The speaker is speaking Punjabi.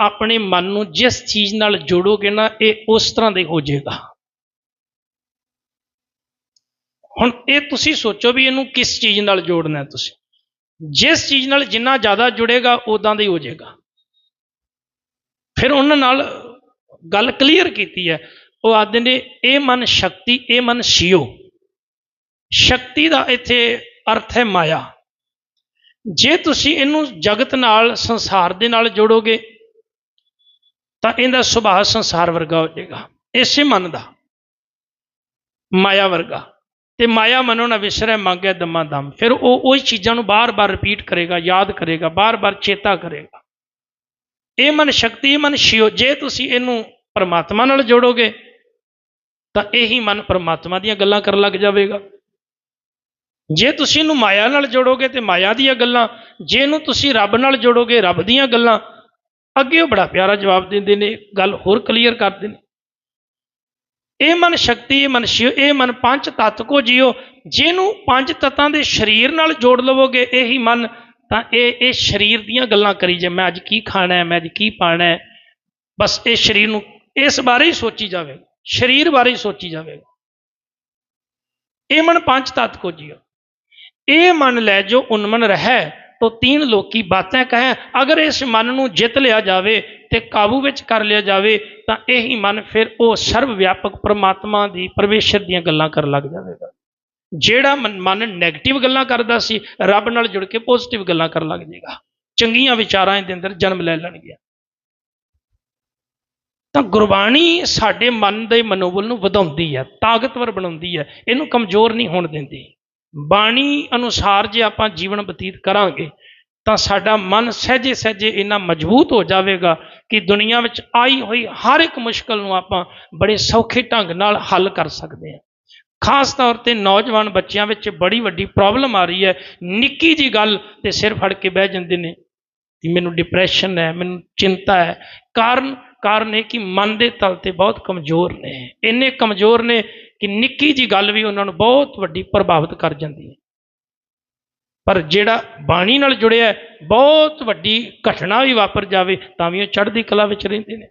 ਆਪਣੇ ਮਨ ਨੂੰ ਜਿਸ ਚੀਜ਼ ਨਾਲ ਜੋੜੋਗੇ ਨਾ, ਇਹ ਉਸ ਤਰ੍ਹਾਂ ਦੇ ਹੋ ਜਾਏਗਾ। ਹੁਣ ਇਹ ਤੁਸੀਂ ਸੋਚੋ ਵੀ ਇਹਨੂੰ ਕਿਸ ਚੀਜ਼ ਨਾਲ ਜੋੜਨਾ ਤੁਸੀਂ। ਜਿਸ ਚੀਜ਼ ਨਾਲ ਜਿੰਨਾ ਜ਼ਿਆਦਾ ਜੁੜੇਗਾ ਉਦਾਂ ਦਾ ਹੀ ਹੋ ਜਾਏਗਾ। ਫਿਰ ਉਹਨਾਂ ਨਾਲ ਗੱਲ ਕਲੀਅਰ ਕੀਤੀ ਹੈ। ਉਹ ਆਖਦੇ ਨੇ, ਇਹ ਮਨ ਸ਼ਕਤੀ, ਇਹ ਮਨ ਸ਼ਿਓ। ਸ਼ਕਤੀ ਦਾ ਇੱਥੇ ਅਰਥ ਹੈ ਮਾਇਆ। ਜੇ ਤੁਸੀਂ ਇਹਨੂੰ ਜਗਤ ਨਾਲ, ਸੰਸਾਰ ਦੇ ਨਾਲ ਜੋੜੋਗੇ ਤਾਂ ਇਹਦਾ ਸੁਭਾਅ ਸੰਸਾਰ ਵਰਗਾ ਹੋ ਜਾਏਗਾ। ਇਸੇ ਮਨ ਦਾ। ਮਾਇਆ ਵਰਗਾ। ਤੇ ਮਾਇਆ ਮਨੋਂ ਨਾ ਵਿਸਰੈ, ਮੰਗੈ ਦਮਾ ਦਮ। ਫਿਰ ਉਹ ਉਹੀ ਚੀਜ਼ਾਂ ਨੂੰ ਬਾਰ-ਬਾਰ ਰਿਪੀਟ ਕਰੇਗਾ, ਯਾਦ ਕਰੇਗਾ, ਬਾਰ-ਬਾਰ ਚੇਤਾ ਕਰੇਗਾ। ਇਹ ਮਨ ਸ਼ਕਤੀ, ਇਹ ਮਨ ਸ਼ਿਓ। ਜੇ ਤੁਸੀਂ ਇਹਨੂੰ ਪਰਮਾਤਮਾ ਨਾਲ ਜੋੜੋਗੇ, ਤਾਂ ਇਹੀ ਮਨ ਪਰਮਾਤਮਾ ਦੀਆਂ ਗੱਲਾਂ ਕਰਨ ਲੱਗ ਜਾਵੇਗਾ। ਜੇ ਤੁਸੀਂ ਇਹਨੂੰ ਮਾਇਆ ਨਾਲ ਜੋੜੋਗੇ, ਤੇ ਮਾਇਆ ਦੀਆਂ ਗੱਲਾਂ। ਜੇ ਇਹਨੂੰ ਤੁਸੀਂ ਰੱਬ ਨਾਲ ਜੋੜੋਗੇ, ਰੱਬ ਦੀਆਂ ਗੱਲਾਂ ਅੱਗੇ ਉਹ ਬੜਾ ਪਿਆਰਾ ਜਵਾਬ ਦਿੰਦੇ ਨੇ, ਗੱਲ ਹੋਰ ਕਲੀਅਰ ਕਰਦੇ ਨੇ। ਇਹ ਮਨ ਸ਼ਕਤੀ, ਇਹ ਮਨ ਸ਼ਿਵ, ਇਹ ਮਨ ਪੰਜ ਤੱਤ ਕੋ ਜਿਓ, ਜਿਹਨੂੰ ਪੰਜ ਤੱਤਾਂ ਦੇ ਸਰੀਰ ਨਾਲ ਜੋੜ ਲਵੋਗੇ, ਇਹੀ ਮਨ, ਤਾਂ ਇਹ ਇਹ ਸਰੀਰ ਦੀਆਂ ਗੱਲਾਂ ਕਰੀ ਜੇ ਮੈਂ ਅੱਜ ਕੀ ਖਾਣਾ ਹੈ, ਮੈਂ ਅੱਜ ਕੀ ਪਾਣਾ ਹੈ। ਬਸ ਇਹ ਸਰੀਰ ਨੂੰ, ਇਸ ਬਾਰੇ ਹੀ ਸੋਚੀ ਜਾਵੇ, ਸਰੀਰ ਬਾਰੇ ਹੀ ਸੋਚੀ ਜਾਵੇ। ਇਹ ਮਨ ਪੰਜ ਤੱਤ ਕੋ ਜਿਓ। ਇਹ ਮਨ ਲੈ ਜੋ ਉਨਮਨ ਰਹਿ ਤੋ ਤੀਨ ਲੋਕੀ ਬਾਤਾਂ ਕਹੇ ਅਗਰ ਇਸ ਮਨ ਨੂੰ ਜਿੱਤ ਲਿਆ ਜਾਵੇ ਤੇ ਕਾਬੂ ਵਿੱਚ ਕਰ ਲਿਆ ਜਾਵੇ, ਤਾਂ ਇਹੀ ਮਨ ਫਿਰ ਉਹ ਸਰਵ ਵਿਆਪਕ ਪ੍ਰਮਾਤਮਾ ਦੀ ਪਰਮੇਸ਼ਰ ਦੀਆਂ ਗੱਲਾਂ ਕਰਨ ਲੱਗ ਜਾਵੇਗਾ। ਜਿਹੜਾ ਮਨ ਮਨ ਨੈਗੇਟਿਵ ਗੱਲਾਂ ਕਰਦਾ ਸੀ, ਰੱਬ ਨਾਲ ਜੁੜ ਕੇ ਪੋਜ਼ਿਟਿਵ ਗੱਲਾਂ ਕਰਨ ਲੱਗ ਜਾਏਗਾ। ਚੰਗੀਆਂ ਵਿਚਾਰਾਂ ਦੇ ਅੰਦਰ ਜਨਮ ਲੈ ਲੈਣਗੀਆਂ। ਤਾਂ ਗੁਰਬਾਣੀ ਸਾਡੇ ਮਨ ਦੇ ਮਨੋਬਲ ਨੂੰ ਵਧਾਉਂਦੀ ਹੈ, ਤਾਕਤਵਰ ਬਣਾਉਂਦੀ ਹੈ, ਇਹਨੂੰ ਕਮਜ਼ੋਰ ਨਹੀਂ ਹੋਣ ਦਿੰਦੀ। ਬਾਣੀ ਅਨੁਸਾਰ ਜੇ ਆਪਾਂ ਜੀਵਨ ਬਤੀਤ ਕਰਾਂਗੇ, ਤਾਂ ਸਾਡਾ ਮਨ ਸਹਿਜੇ ਸਹਿਜੇ ਇੰਨਾ ਮਜ਼ਬੂਤ ਹੋ ਜਾਵੇਗਾ ਕਿ ਦੁਨੀਆ ਵਿੱਚ ਆਈ ਹੋਈ ਹਰ ਇੱਕ ਮੁਸ਼ਕਲ ਨੂੰ ਆਪਾਂ ਬੜੇ ਸੌਖੇ ਢੰਗ ਨਾਲ ਹੱਲ ਕਰ ਸਕਦੇ ਹਾਂ। ਖਾਸ ਤੌਰ ਤੇ ਨੌਜਵਾਨ ਬੱਚਿਆਂ ਵਿੱਚ ਬੜੀ ਵੱਡੀ ਪ੍ਰੋਬਲਮ ਆ ਰਹੀ ਹੈ। ਨਿੱਕੀ ਜੀ ਗੱਲ ਤੇ ਸਿਰ ਫੜ ਕੇ ਬਹਿ ਜਾਂਦੇ ਨੇ ਕਿ ਮੈਨੂੰ ਡਿਪਰੈਸ਼ਨ ਹੈ, ਮੈਨੂੰ ਚਿੰਤਾ ਹੈ। ਕਾਰਨ ਕਾਰਨ ਇਹ ਕਿ ਮਨ ਦੇ ਤਲ ਤੇ ਬਹੁਤ ਕਮਜ਼ੋਰ ਨੇ। ਇੰਨੇ ਕਮਜ਼ੋਰ ਨੇ ਕਿ ਨਿੱਕੀ ਜੀ ਗੱਲ ਵੀ ਉਹਨਾਂ ਨੂੰ ਬਹੁਤ ਵੱਡੀ ਪ੍ਰਭਾਵਿਤ ਕਰ ਜਾਂਦੀ ਹੈ। ਪਰ ਜਿਹੜਾ ਬਾਣੀ ਨਾਲ ਜੁੜਿਆ ਬਹੁਤ ਵੱਡੀ ਘਟਨਾ ਵੀ ਵਾਪਰ ਜਾਵੇ, ਤਾਂ ਵੀ ਉਹ ਚੜ੍ਹਦੀ ਕਲਾ ਵਿੱਚ ਰਹਿੰਦੇ ਨੇ।